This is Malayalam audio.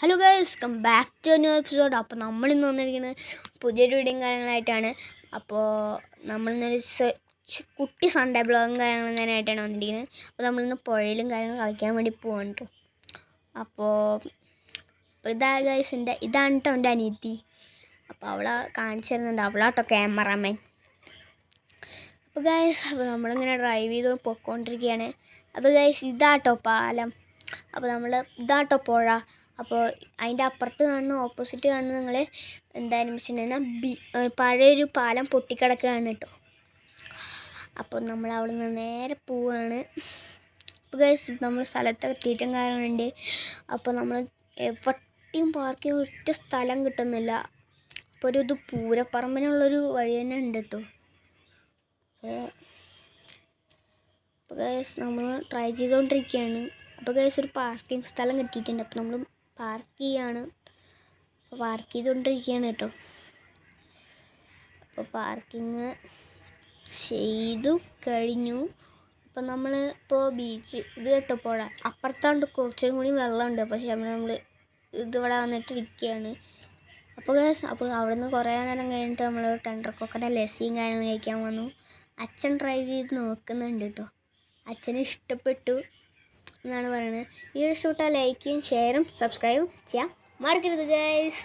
Hello guys come back to new episode അപ്പോൾ നമ്മൾ ഇന്ന് വന്നിരിക്കുന്നത് പുതിയൊരു വീഡിയോയും കാര്യങ്ങളായിട്ടാണ്. അപ്പോൾ നമ്മളിന്നൊരു കുട്ടി സൺഡേ ബ്ലോഗും കാര്യങ്ങളും തന്നെയായിട്ടാണ് വന്നിരിക്കുന്നത്. അപ്പോൾ നമ്മളിന്ന് പുഴയിലും കാര്യങ്ങളും കളിക്കാൻ വേണ്ടി പോവാണ് കേട്ടോ അപ്പോൾ ഇതാ ഗൈസ് ഇതാണ് കേട്ടോ എന്റെ അനിയത്തി. അപ്പോൾ അവളെ കാണിച്ചു തരുന്നുണ്ട്. അവളാട്ടോ ക്യാമറാമാൻ അപ്പോൾ ഗൈസ് അപ്പോൾ നമ്മളിങ്ങനെ ഡ്രൈവ് ചെയ്ത് പൊയ്ക്കൊണ്ടിരിക്കുകയാണ് അപ്പോൾ ഗൈസ് ഇതാട്ടോ പാലം. അപ്പോൾ നമ്മൾ ഇതാട്ടോ പുഴ. അപ്പോൾ അതിന്റെ അപ്പുറത്ത് കാണുന്ന ഓപ്പോസിറ്റ് കാണുന്ന നിങ്ങൾ എന്തായാലും വെച്ചിട്ടുണ്ടെങ്കിൽ ബി പഴയൊരു പാലം പൊട്ടിക്കിടക്കുകയാണ് കേട്ടോ. അപ്പോൾ നമ്മൾ അവിടെ നിന്ന് നേരെ പോവുകയാണ് അപ്പോൾ ഗൈസ് നമ്മൾ സ്ഥലത്ത് എത്തിയിട്ടും അപ്പോൾ നമ്മൾ എവിടെയും പാർക്ക് ചെയ്യാൻ ഒറ്റ സ്ഥലം കിട്ടുന്നില്ല. അപ്പോൾ ഒരു ഇത് പൂരപ്പറമ്പിനുള്ളൊരു വഴി തന്നെ ഉണ്ട് കേട്ടോ. അപ്പോൾ ഗൈസ് നമ്മൾ ട്രൈ ചെയ്തുകൊണ്ടിരിക്കുകയാണ്. അപ്പോൾ ഗൈസ് ഒരു പാർക്കിംഗ് സ്ഥലം കിട്ടിയിട്ടുണ്ട്. അപ്പോൾ നമ്മൾ പാർക്ക് ചെയ്യാണ്. അപ്പോൾ പാർക്ക് ചെയ്തുകൊണ്ടിരിക്കുകയാണ് കേട്ടോ. അപ്പോൾ പാർക്കിങ് ചെയ്തു കഴിഞ്ഞു. അപ്പോൾ നമ്മൾ ഇപ്പോൾ ബീച്ച് ഇത് കേട്ടോ പുഴ അപ്പുറത്താണ്ട് കുറച്ചും കൂടി വെള്ളമുണ്ട്. പക്ഷേ നമ്മൾ നമ്മൾ ഇതിവിടെ വന്നിട്ട് ഇരിക്കുകയാണ്. അപ്പോൾ ഗൈസ് അപ്പോൾ അവിടെ നിന്ന് കുറേ നേരം കഴിഞ്ഞിട്ട് നമ്മൾ ടെൻഡർ കൊക്കന്റെ ലസ്സിയും കാര്യങ്ങളും കഴിക്കാൻ വന്നു. അച്ഛൻ ട്രൈ ചെയ്ത് നോക്കുന്നുണ്ട് കേട്ടോ. അച്ഛന് ഇഷ്ടപ്പെട്ടു. എന്നാണ് പറയുന്നത്. ഈ ഷൂട്ടാ ലൈക്കും ഷെയറും സബ്സ്ക്രൈബും ചെയ്യാം മറക്കരുത് ഗൈസ്